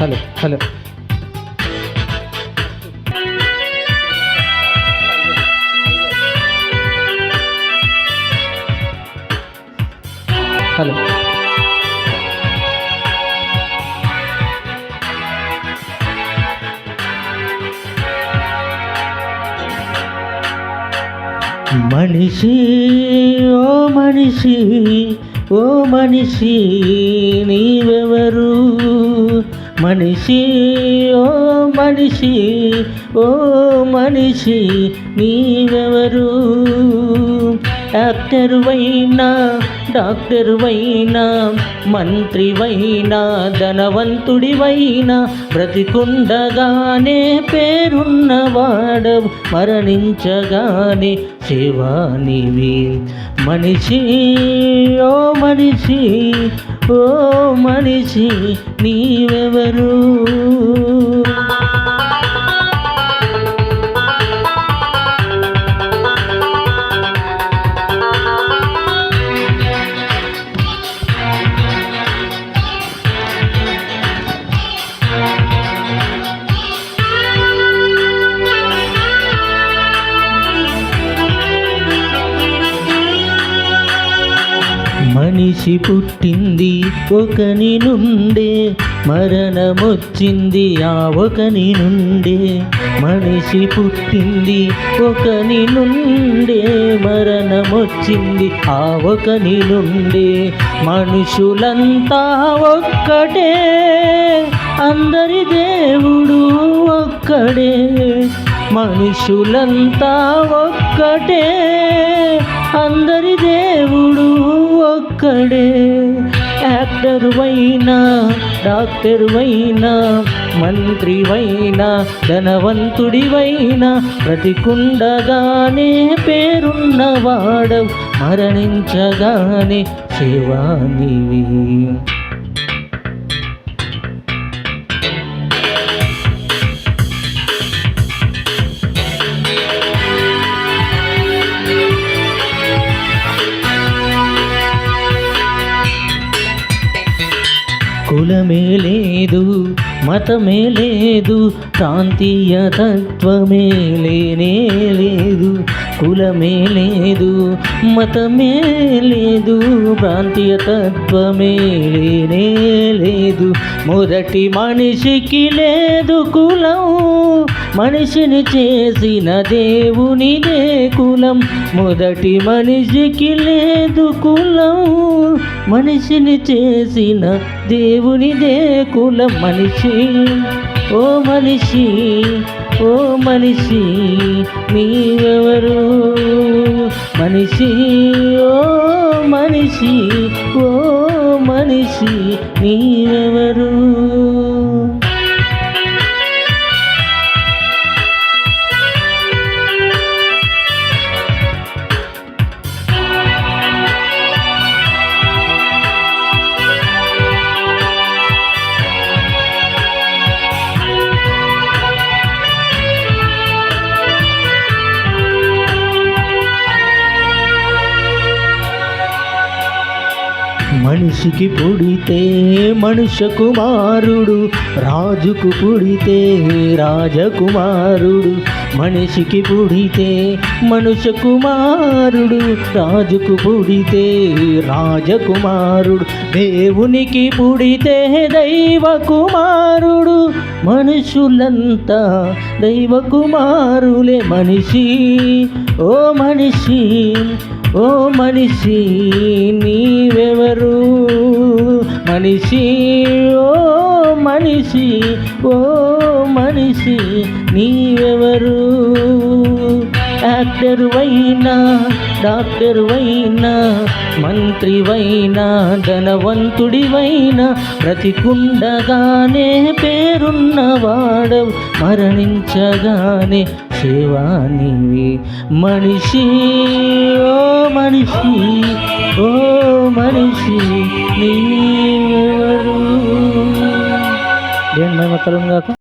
Hello hello hello మనిషి ఓ మనిషి ఓ మనిషి నీవెవరు? మనిషి ఓ మనిషి ఓ మనిషి నీవెవరు? డాక్టర్ డాక్టరువైనా మంత్రివైనా ధనవంతుడివైనా బ్రతికుండగానే పేరున్నవాడవు మరణించగానే శివానివి మనిషి ఓ మనిషి ఓ మనిషి నీవెవరు? మనిషి పుట్టింది ఒకని నుండే మరణమొచ్చింది ఆ ఒకని నుండే మనిషి పుట్టింది ఒకని నుండే మరణమొచ్చింది ఆ ఒకని నుండే మనుషులంతా ఒక్కటే అందరి దేవుడు ఒక్కడే. మనుషులంతా ఒక్కటే అందరి దేవుడు ఒక్కడే. యాక్టరువైనా డాక్టరువైనా మంత్రివైనా ధనవంతుడివైనా బ్రతికుండగానే పేరున్నవాడవు మరణించగానే శివానివి కులమే లేదు మతమే లేదు ప్రాంతీయ తత్వమే లేనే లేదు కులమే లేదు మతమే లేదు ప్రాంతీయ తత్వమే లేనే లేదు. మొదటి మనిషికి లేదు కులం మనిషిని చేసిన దేవునిదే కులం. మొదటి మనిషికి లేదు కులం మనిషిని చేసిన దేవునిదే కులం మనిషి. ఓ మనిషి ఓ మనిషి నీవెవరు మనిషి ఓ మనిషి ఓ మనిషి నీవెవరు మనిషికి పుడితే మనుష్య కుమారుడు రాజుకు పుడితే రాజకుమారుడు. మనిషికి పుడితే మనుష్య కుమారుడు రాజుకు పుడితే రాజకుమారుడు. దేవునికి పుడితే దైవ కుమారుడు మనుషులంతా దైవ కుమారులే మనిషి. ఓ మనిషి ఓ మనిషి మనిషి ఓ మనిషి ఓ మనిషి నీవెవరు? యాక్టర్ వైనా డాక్టర్ వైనా మంత్రి వైనా ధనవంతుడివైనా బ్రతికుండగానే పేరున్నవాడవు మరణించగానే శివానివి మనిషి ఓ మనిషి ఓ మనిషి నీ समय में करूँगा